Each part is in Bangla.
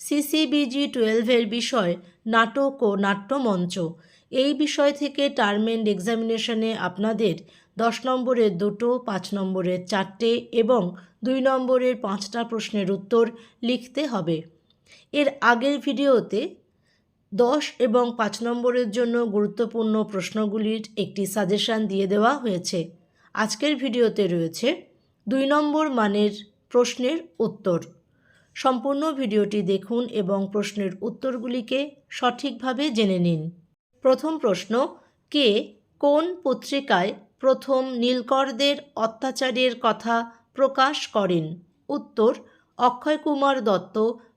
সিসিবিজি টুয়েলভের বিষয়, নাটক ও নাট্যমঞ্চ। এই বিষয় থেকে টার্ম এন্ড এক্সামিনেশনে আপনাদের দশ নম্বরের দুটো, পাঁচ নম্বরের চারটে এবং দুই নম্বরের পাঁচটা প্রশ্নের উত্তর লিখতে হবে। এর আগের ভিডিওতে দশ এবং পাঁচ নম্বরের জন্য গুরুত্বপূর্ণ প্রশ্নগুলির একটি সাজেশান দিয়ে দেওয়া হয়েছে। আজকের ভিডিওতে রয়েছে দুই নম্বর মানের প্রশ্নের উত্তর। সম্পূর্ণ ভিডিওটি দেখুন এবং প্রশ্নের উত্তরগুলিকে সঠিকভাবে জেনে নিন। প্রথম প্রশ্ন, কে কোন পত্রিকায় প্রথম নীলকরদের অত্যাচারের কথা প্রকাশ করেন? উত্তর, অক্ষয় কুমার দত্ত,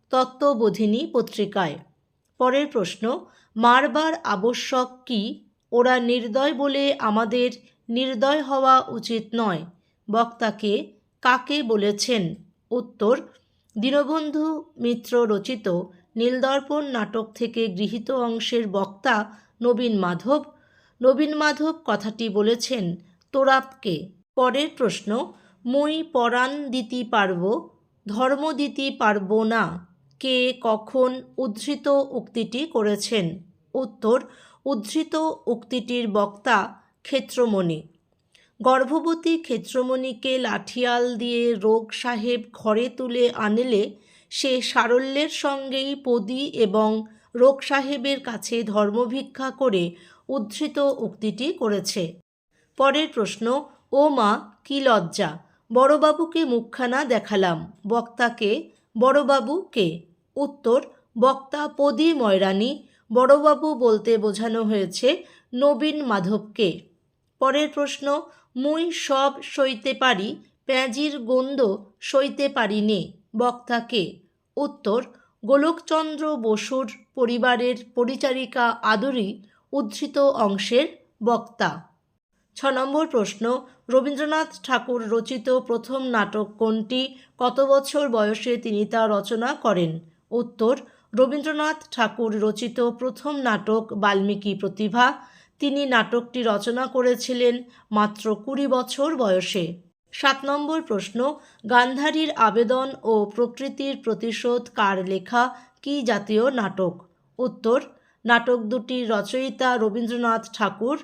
তত্ত্ববোধিনী পত্রিকায়। পরের প্রশ্ন, মারবার আবশ্যক কি? ওরা নির্দয় বলে আমাদের নির্দয় হওয়া উচিত নয়। বক্তাকে কাকে বলেছেন? উত্তর দীনবন্ধু মিত্র রচিত নীলদর্পণ নাটক থেকে গৃহীত অংশের বক্তা নবীন মাধব। নবীন মাধব কথাটি বলেছেন তোরাপকে পরের প্রশ্ন, মুই পরাণ দিতে পারব ধর্ম দিতে পারব না। কে কখন উদ্ধৃত উক্তিটি করেছেন? উত্তর, উদ্ধৃত উক্তিটির বক্তা ক্ষেত্রমণি। গর্ভবতী ক্ষেত্রমণিকে লাঠিয়াল দিয়ে রোগ সাহেব ঘরে তুলে আনলে সে সারল্যের সঙ্গেই পদি এবং রোগ সাহেবের কাছে ধর্মভিক্ষা করে উদ্ধৃত উক্তিটি করেছে। পরের প্রশ্ন, ও মা, কি লজ্জা? বড়বাবুকে মুখখানা দেখালাম। বক্তাকে, বড়বাবু কে? উত্তর, বক্তা পদি ময়রানী। বড়বাবু বলতে বোঝানো হয়েছে নবীন মাধবকে। পরের প্রশ্ন মুই সব সইতে পারি পেঁজির গন্ধ সইতে পারি নে বক্তাকে। উত্তর, গোলকচন্দ্র বসুর পরিবারের পরিচারিকা আদরি উদ্ধৃত অংশের বক্তা। ছ নম্বর প্রশ্ন, রবীন্দ্রনাথ ঠাকুর রচিত প্রথম নাটক কোনটি, কত বছর বয়সে তিনি তা রচনা করেন? উত্তর, রবীন্দ্রনাথ ঠাকুর রচিত প্রথম নাটক বাল্মীকি প্রতিভা তিনি নাটকটি রচনা করেছিলেন মাত্র কুড়ি বছর বয়সে। সাত নম্বর প্রশ্ন, গান্ধারীর আবেদন ও প্রকৃতির প্রতিশোধ কার লেখা, কি জাতীয় নাটক? উত্তর, নাটক দুটির রচয়িতা রবীন্দ্রনাথ ঠাকুর,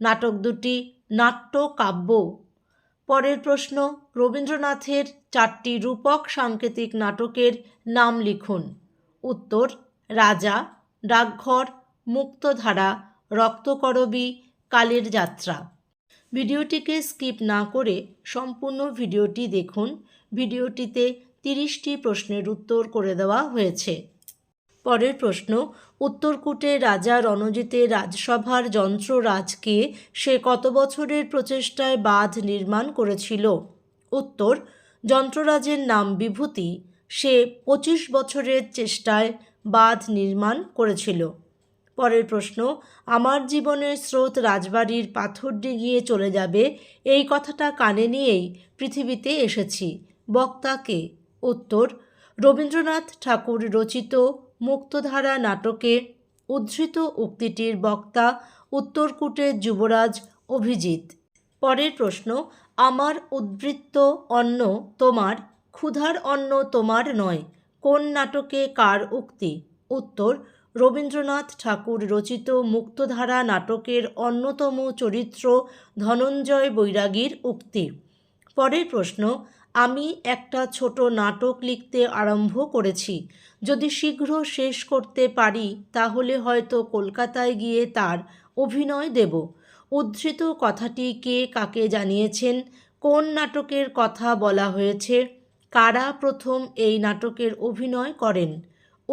নাটক দুটি নাট্যকাব্য। পরের প্রশ্ন, রবীন্দ্রনাথের চারটি রূপক সাংকেতিক নাটকের নাম লিখুন। উত্তর, রাজা, ডাকঘর, মুক্তধারা রক্তকরবী কালের যাত্রা। ভিডিওটিকে স্কিপ না করে সম্পূর্ণ ভিডিওটি দেখুন। ভিডিওটিতে তিরিশটি প্রশ্নের উত্তর করে দেওয়া হয়েছে। পরের প্রশ্ন, উত্তরকূটে রাজা রণজিতের রাজসভার যন্ত্ররাজকে সে কত বছরের প্রচেষ্টায় বাঁধ নির্মাণ করেছিল? উত্তর, যন্ত্ররাজের নাম বিভূতি। সে পঁচিশ বছরের চেষ্টায় বাঁধ নির্মাণ করেছিল। পরের প্রশ্ন, আমার জীবনের স্রোত রাজবাড়ির পাথর ডিঙিয়ে চলে যাবে, এই কথাটা কানে নিয়েই পৃথিবীতে এসেছি। বক্তাকে উত্তর, রবীন্দ্রনাথ ঠাকুর রচিত মুক্তধারা নাটকে উদ্ধৃত উক্তিটির বক্তা উত্তরকূটের যুবরাজ অভিজিৎ। পরের প্রশ্ন, আমার উদ্বৃত্ত অন্ন তোমার, ক্ষুধার অন্ন তোমার নয়, কোন নাটকে কার উক্তি? উত্তর রবীন্দ্রনাথ ঠাকুর রচিত মুক্তধারা নাটকের অন্যতম চরিত্র ধনঞ্জয় বৈরাগীর উক্তি। পরের প্রশ্ন, আমি একটা ছোট নাটক লিখতে আরম্ভ করেছি। যদি শীঘ্র শেষ করতে পারি, তাহলে হয়তো কলকাতায় গিয়ে তার অভিনয় দেব। উদ্ধৃত কথাটি কে কাকে জানিয়েছেন? কোন নাটকের কথা বলা হয়েছে? কারা প্রথম এই নাটকের অভিনয় করেন?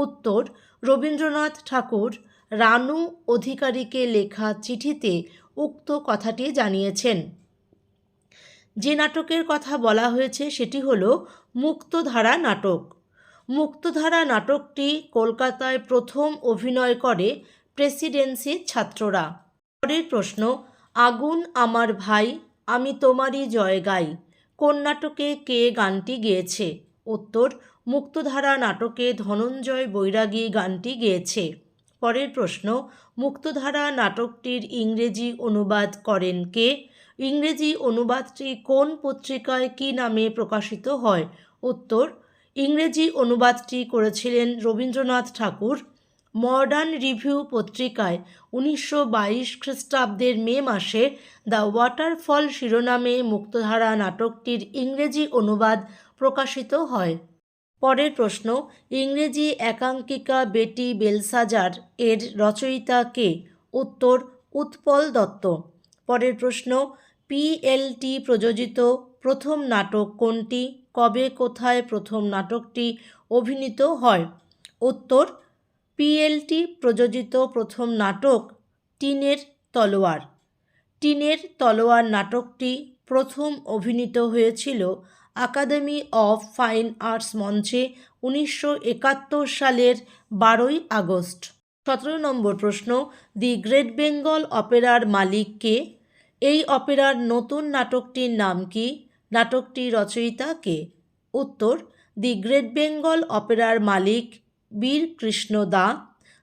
উত্তর, রবীন্দ্রনাথ ঠাকুর রানু অধিকারীকে লেখা চিঠিতে উক্ত কথাটি জানিয়েছেন। যে নাটকের কথা বলা হয়েছে সেটি হল মুক্তধারা নাটক। মুক্তধারা নাটকটি কলকাতায় প্রথম অভিনয় করে প্রেসিডেন্সির ছাত্ররা। পরের প্রশ্ন, আগুন আমার ভাই, আমি তোমারই জয় গাই কোন নাটকে কে গানটি গেয়েছে? উত্তর মুক্তধারা নাটকে ধনঞ্জয় বৈরাগী গানটি গেয়েছে। পরের প্রশ্ন, মুক্তধারা নাটকটির ইংরেজি অনুবাদ করেন কে? ইংরেজি অনুবাদটি কোন পত্রিকায় কী নামে প্রকাশিত হয়? উত্তর, ইংরেজি অনুবাদটি করেছিলেন রবীন্দ্রনাথ ঠাকুর। মডার্ন রিভিউ পত্রিকায় উনিশশো বাইশ খ্রিস্টাব্দের মে মাসে দ্য ওয়াটারফল শিরোনামে মুক্তধারা নাটকটির ইংরেজি অনুবাদ প্রকাশিত হয়। পরের প্রশ্ন, ইংরেজি একাঙ্কিকা বেটি বেলসাজার এর রচয়িতা কে? উত্তর, উৎপল দত্ত। পরের প্রশ্ন, পিএলটি প্রযোজিত প্রথম নাটক কোনটি? কবে, কোথায় প্রথম নাটকটি অভিনীত হয়? উত্তর, পিএলটি প্রযোজিত প্রথম নাটক টিনের তলোয়ার। টিনের তলোয়ার নাটকটি প্রথম অভিনীত হয়েছিল একাডেমি অফ ফাইন আর্টস মঞ্চে উনিশশো একাত্তর সালের বারোই আগস্ট। সতেরো নম্বর প্রশ্ন, দি গ্রেট বেঙ্গল অপেরার মালিক কে? এই অপেরার নতুন নাটকটির নাম কি? নাটকটি রচয়িতা কে? উত্তর, দি গ্রেট বেঙ্গল অপেরার মালিক বীর কৃষ্ণ দা।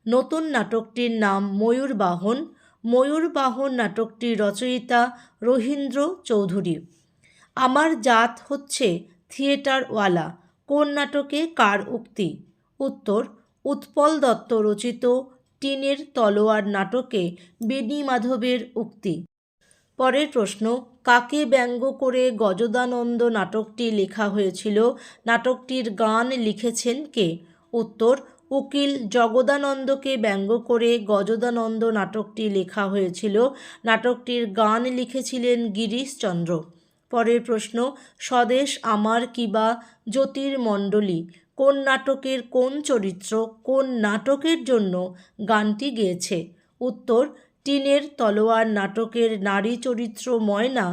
নতুন নাটকটির নাম ময়ূরবাহন ময়ূরবাহন নাটকটির রচয়িতা রহিন্দ্র চৌধুরী। আমার জাত হচ্ছে থিয়েটারওয়ালা, কোন নাটকে কার উক্তি? উত্তর, উৎপল দত্ত রচিত টিনের তলোয়ার নাটকে বেণী মাধবের উক্তি। পরের প্রশ্ন, কাকে ব্যঙ্গ করে গজদানন্দ নাটকটি লেখা হয়েছিল? নাটকটির গান লিখেছেন কে? উত্তর, উকিল জগদানন্দকে ব্যঙ্গ করে গজদানন্দ নাটকটি লেখা হয়েছিল। নাটকটির গান লিখেছিলেন গিরিশচন্দ্র পরের প্রশ্ন, স্বদেশ আমার কিবা জ্যোতির্মণ্ডলী? কোন নাটকের কোন চরিত্র কোন নাটকের জন্য গানটি গেয়েছে? উত্তর, টিনের তলোয়ার নাটকের নারী চরিত্র ময়না,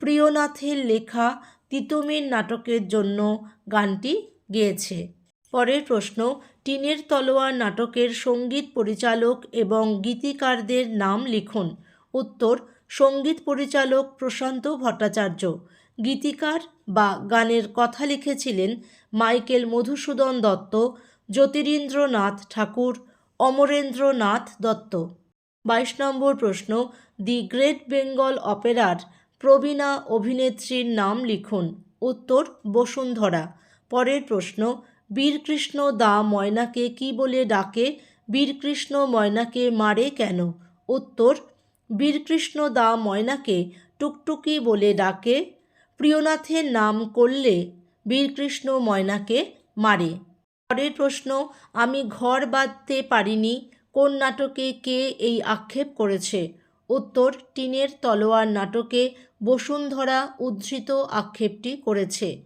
প্রিয়নাথের লেখা তিতুমির নাটকের জন্য গানটি গেয়েছে। পরের প্রশ্ন, টিনের তলোয়ার নাটকের সংগীত পরিচালক এবং গীতিকারদের নাম লিখুন। উত্তর সংগীত পরিচালক প্রশান্ত ভট্টাচার্য। গীতিকার বা গানের কথা লিখেছিলেন মাইকেল মধুসূদন দত্ত, জ্যোতিরীন্দ্রনাথ ঠাকুর, অমরেন্দ্রনাথ দত্ত। বাইশ নম্বর প্রশ্ন, দি গ্রেট বেঙ্গল অপেরার প্রবীণা অভিনেত্রীর নাম লিখুন। উত্তর, বসুন্ধরা। পরের প্রশ্ন, বীরকৃষ্ণ দা ময়নাকে কি বলে ডাকে? বীরকৃষ্ণ ময়নাকে মারে কেন? উত্তর বীরকৃষ্ণ দা ময়নাকে টুকটুকি বলে ডাকে, প্রিয়নাথের নাম করলে বীরকৃষ্ণ ময়নাকে মারে। পরের প্রশ্ন, আমি ঘর বাঁধতে পারিনি, কোন নাটকে কে এই আক্ষেপ করেছে? উত্তর, টিনের তলোয়ার নাটকে বসুন্ধরা উদ্ধৃত আক্ষেপটি করেছে।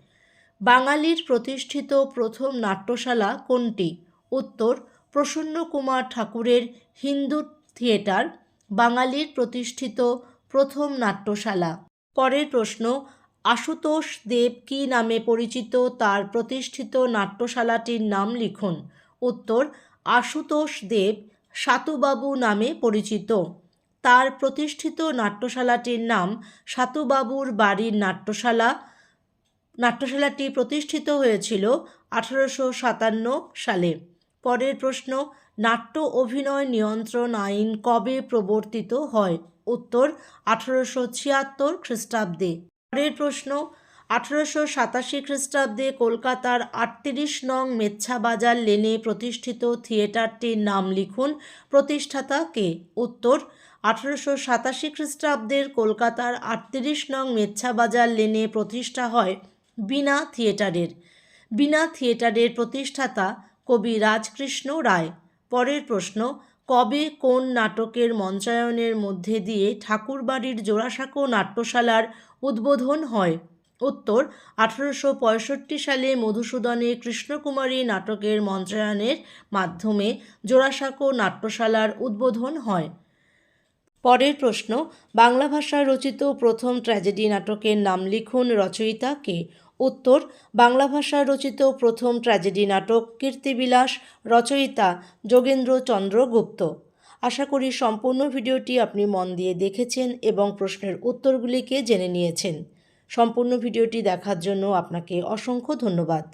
বাঙালির প্রতিষ্ঠিত প্রথম নাট্যশালা কোনটি? উত্তর, প্রসন্নকুমার ঠাকুরের হিন্দু থিয়েটার বাঙালির প্রতিষ্ঠিত প্রথম নাট্যশালা। পরের প্রশ্ন, আশুতোষ দেব কী নামে পরিচিত তার প্রতিষ্ঠিত নাট্যশালাটির নাম লিখুন? উত্তর, আশুতোষ দেব সাতুবাবু নামে পরিচিত। তার প্রতিষ্ঠিত নাট্যশালাটির নাম সাতুবাবুর বাড়ির নাট্যশালা। নাট্যশালাটি প্রতিষ্ঠিত হয়েছিল আঠারোশো সাতান্ন সালে। পরের প্রশ্ন নাট্য অভিনয় নিয়ন্ত্রণ আইন কবে প্রবর্তিত হয়? উত্তর, আঠারোশো ছিয়াত্তর খ্রিস্টাব্দে। পরের প্রশ্ন, আঠারোশো সাতাশি খ্রিস্টাব্দে কলকাতার আটত্রিশ নং মেচ্ছা বাজার লেনে প্রতিষ্ঠিত থিয়েটারটির নাম লিখুন, প্রতিষ্ঠাতা কে? উত্তর, আঠারোশো সাতাশি খ্রিস্টাব্দের কলকাতার আটত্রিশ নং মেচ্ছা বাজার লেনে প্রতিষ্ঠা হয় বিনা থিয়েটারের। বিনা থিয়েটারের প্রতিষ্ঠাতা কবি রাজকৃষ্ণ রায়। পরের প্রশ্ন, কবে কোন নাটকের মঞ্চায়নের মধ্যে দিয়ে ঠাকুরবাড়ির জোড়াসাঁকো নাট্যশালার উদ্বোধন হয়? উত্তর, আঠারোশো পঁয়ষট্টি সালে মধুসূদনে কৃষ্ণকুমারী নাটকের মঞ্চায়নের মাধ্যমে জোড়াসাঁকো নাট্যশালার উদ্বোধন হয়। পরের প্রশ্ন, বাংলা ভাষায় রচিত প্রথম ট্র্যাজেডি নাটকের নাম লিখুন রচয়িতা কে? উত্তর, বাংলা ভাষায় রচিত প্রথম ট্র্যাজেডি নাটক কীর্তিবিলাস, রচয়িতা যোগেন্দ্র চন্দ্র গুপ্ত। আশা করি সম্পূর্ণ ভিডিওটি আপনি মন দিয়ে দেখেছেন এবং প্রশ্নের উত্তরগুলিকে জেনে নিয়েছেন। সম্পূর্ণ ভিডিওটি দেখার জন্য আপনাকে অসংখ্য ধন্যবাদ।